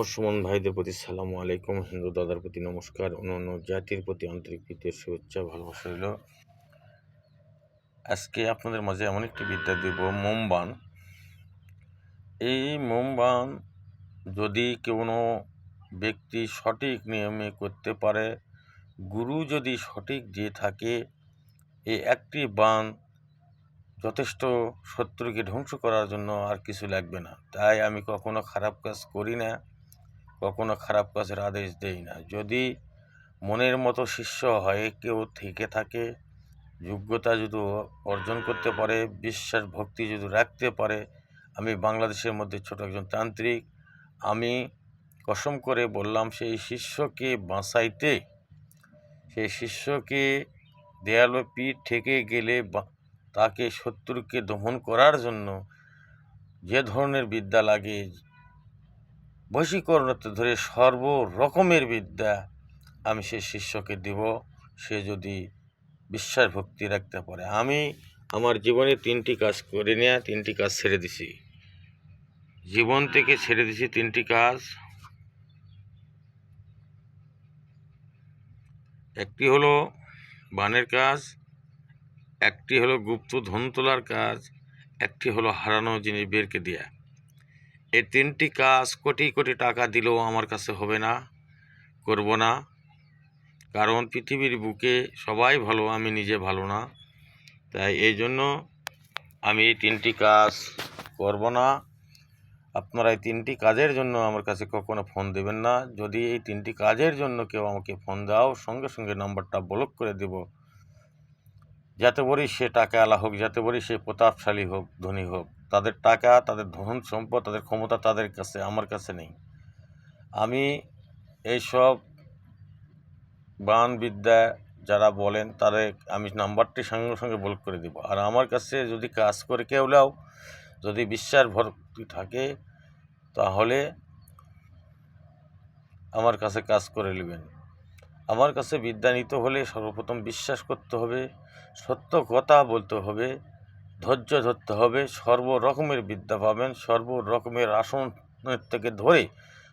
মুসলমান ভাইদের প্রতি সালামু আলাইকুম। হিন্দু দাদার প্রতি নমস্কার। অন্য অন্য জাতির প্রতি আন্তরিক প্রীতির শুভেচ্ছা, ভালোবাসা রইল। আজকে আপনাদের মাঝে এমন একটি বিদ্যা দেব, মোমবান। এই মোমবান যদি কোনো ব্যক্তি সঠিক নিয়মে করতে পারে, গুরু যদি সঠিক দিয়ে থাকে, এই একটি বান যথেষ্ট শত্রুকে ধ্বংস করার জন্য আর কিছু লাগবে না। তাই আমি কখনো খারাপ কাজ করি না। কখনো খারাপ কাজের আদেশ দেই না। যদি মনের মতো শিষ্য হয়ে কেউ থেকে থাকে, যোগ্যতা যদি অর্জন করতে পারে, বিশ্বাস, ভক্তি যদি রাখতে পারে, আমি বাংলাদেশের মধ্যে ছোট একজন তান্ত্রিক, আমি কসম করে বললাম, সেই শিষ্যকে বাঁচাইতে, সেই শিষ্যকে দেয়াল পিঠ ঠেকে গেলে তাকে শত্রুকে দমন করার জন্য যে ধরনের বিদ্যা লাগে বশীকরণতে ধরে সর্ব রকমের বিদ্যা আমি সে শিষ্যকে দিব, সে যদি বিশ্বাস ভক্তি রাখতে পারে। আমি আমার জীবনে তিনটি কাজ করে নেয়া, তিনটি কাজ ছেড়ে দিছি। জীবন থেকে ছেড়ে দিছি তিনটি কাজ। একটি হলো বানের কাজ, একটি হলো গুপ্ত ধন তোলার কাজ, একটি হলো হারানো জিনিস বেরকে দেয়া। এই তিনটি কাজ কোটি কোটি টাকা দিলেও আমার কাছে হবে না, করব না। কারণ পৃথিবীর বুকে সবাই ভালো, আমি নিজে ভালো না। তাই এই জন্য আমি এই তিনটি কাজ করব না। আপনারা এই তিনটি কাজের জন্য আমার কাছে কখনো ফোন দেবেন না। যদি এই তিনটি কাজের জন্য কেউ আমাকে ফোন দাও, সঙ্গে সঙ্গে নাম্বারটা ব্লক করে দেব। যাতে বলি সে টাকা আলা হোক, যাতে বলি সে প্রতাপশালী হোক, ধনী হোক। তাদের টাকা, তাদের ধন সম্পদ, তাদের ক্ষমতা তাদের কাছে, আমার কাছে নেই। আমি এইসব বান বিদ্যা যারা বলেন, তাদের আমি নাম্বারটি সঙ্গে সঙ্গে ব্লক করে দেব। আর আমার কাছে যদি কাজ করে কেউ নাও, যদি বিশ্বাস ভর্তি থাকে, তাহলে আমার কাছে কাজ করে নেবেন। আমার কাছে বিদ্যা নিতে হলে সর্বপ্রথম বিশ্বাস করতে হবে, সত্য কথা বলতে হবে ধৈর্য ধরতে হবে সর্ব রকমের বিদ্যা পাবেন সর্ব রকমের আসনের থেকে ধরে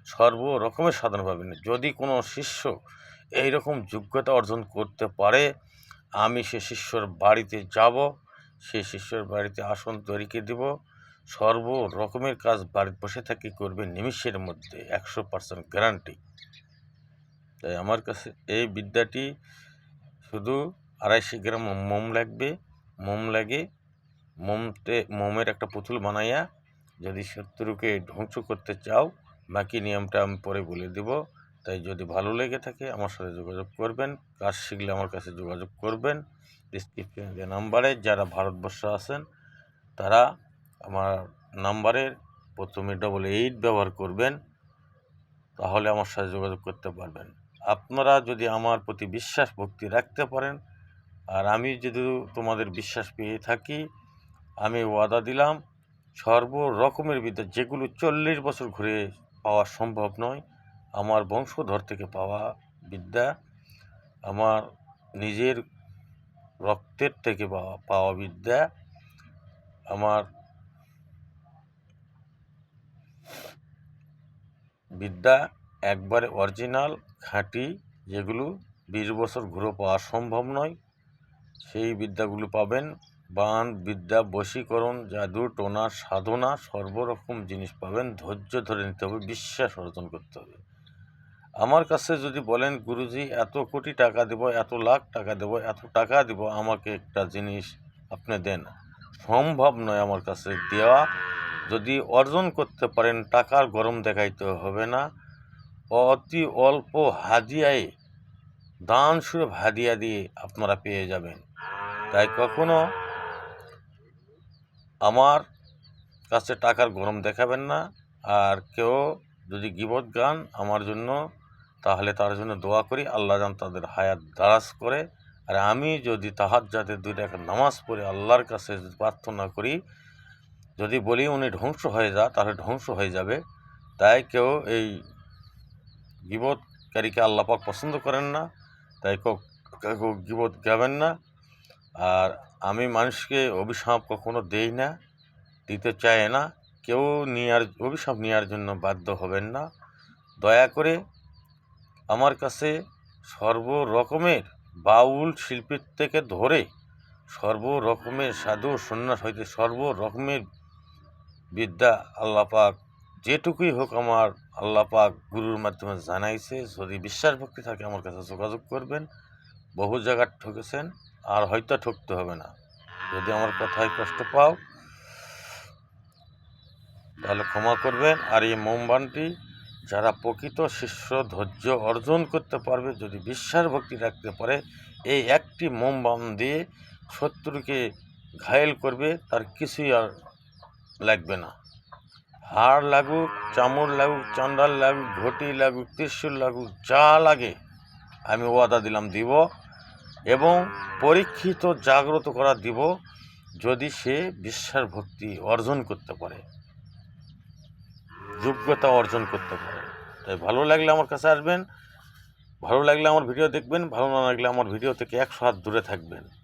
সর্ব রকমের সাধন পাবেন। যদি কোনো শিষ্য এই রকম যোগ্যতা অর্জন করতে পারে, আমি সে শিষ্যর বাড়িতে যাব, সে শিষ্যর বাড়িতে আসন তৈরিকে দেব সর্ব রকমের কাজ বাড়িতে বসে থাকি করবে নিমিষের মধ্যে, একশো পার্সেন্ট গ্যারান্টি তাই আমার কাছে এই বিদ্যাটি শুধু আড়াইশো গ্রাম মোম লাগবে, মোম লাগে মোমতে মোমের একটা পুতুল বানাইয়া যদি শত্রুকে ধ্বংস করতে চাও, বাকি নিয়মটা আমি পরে বলে দেব। তাই যদি ভালো লেগে থাকে, আমার সাথে যোগাযোগ করবেন। কাজ শিখলে আমার কাছে যোগাযোগ করবেন। ডিসক্রিপশনে নাম্বারে যারা ভারতবর্ষ আছেন, তারা আমার নাম্বারের প্রথমে ডবল এইট ব্যবহার করবেন। তাহলে আমার সাথে যোগাযোগ করতে পারবেন। আপনারা যদি আমার প্রতি বিশ্বাস, ভক্তি রাখতে পারেন, আর আমি যদি তোমাদের বিশ্বাস পেয়ে থাকি আমি ওয়াদা দিলাম সর্ব রকমের বিদ্যা যেগুলো চল্লিশ বছর ঘুরে পাওয়া সম্ভব নয়, আমার বংশধর থেকে পাওয়া বিদ্যা, আমার নিজের রক্তের থেকে পাওয়া পাওয়া বিদ্যা, আমার বিদ্যা একবারে অরিজিনাল, খাঁটি, যেগুলো বিশ বছর ঘুরে পাওয়া সম্ভব নয়, সেই বিদ্যাগুলো পাবেন বান, বিদ্যা, বশীকরণ, জাদু, টোনা, সাধনা, সর্বরকম জিনিস পাবেন, ধৈর্য ধরে নিতে হবে, বিশ্বাস অর্জন করতে হবে। আমার কাছে যদি বলেন, গুরুজি, এত কোটি টাকা দেব, এত লাখ টাকা দেব, এত টাকা দেব, আমাকে একটা জিনিস আপনি দেন। সম্ভব নয় আমার কাছে দেওয়া। যদি অর্জন করতে পারেন, টাকার গরম দেখাইতে হবে না। অতি অল্প হাদিয়ায় দান সুরভ হাদিয়া দিয়ে আপনারা পেয়ে যাবেন। তাই কখনো আমার কাছে টাকার গরম দেখাবেন না। আর কেউ যদি গিবত গান আমার জন্য, তাহলে তার জন্য দোয়া করি। আল্লাহ যেন তাদের হায়াত দারাজ করে। আর আমি যদি তাহার যাতে দুই টাকা নামাজ পড়ে আল্লাহর কাছে প্রার্থনা করি, যদি বলি উনি ধ্বংস হয়ে যা, তাহলে ধ্বংস হয়ে যাবে। তাই কেউ এই গিবতকারীকে আল্লাপাক পছন্দ করেন না। তাই কেউ কেউ গিবত গাবেন না। আর আমি মানুষকে অভিশাপ কখনো দেই না, দিতে চাই না। কেউ নেওয়ার অভিশাপ নেওয়ার জন্য বাধ্য হবেন না। দয়া করে আমার কাছে সর্ব রকমের বাউল শিল্পীর থেকে ধরে সর্ব রকমের সাধু সন্ন্যাস হইতে সর্ব রকমের বিদ্যা আল্লাপাক, যেটুকুই হোক আমার আল্লাপাক গুরুর মাধ্যমে জানাইছে। যদি বিশ্বাস ভক্তি থাকে, আমার কাছে যোগাযোগ করবেন। বহু জায়গায় ঠকেছেন। আর হয়তো ঠকতে হবে না। যদি আমার কথায় কষ্ট পাও, তাহলে ক্ষমা করবেন। আর এই মোমবানটি যারা প্রকৃত শিষ্য ধৈর্য অর্জন করতে পারবে, যদি বিশ্বাস ভক্তি রাখতে পারে, এই একটি মোমবান দিয়ে শত্রুকে ঘায়েল করবে, তার কিছুই আর লাগবে না। হাড় লাগুক, চামড় লাগুক, চান্ডাল লাগুক, ঘটি লাগুক, ত্রিশূল লাগুক, যা লাগে, আমি ওয়াদা দিলাম, দিব। এবং পরীক্ষিত জাগ্রত করা দিব যদি সে বিশ্বাস ভক্তি অর্জন করতে পারে। যোগ্যতা অর্জন করতে পারে। তাই ভালো লাগলে আমার কাছে আসবেন, ভালো লাগলে আমার ভিডিও দেখবেন, ভালো না লাগলে আমার ভিডিও থেকে একশো হাত দূরে থাকবেন।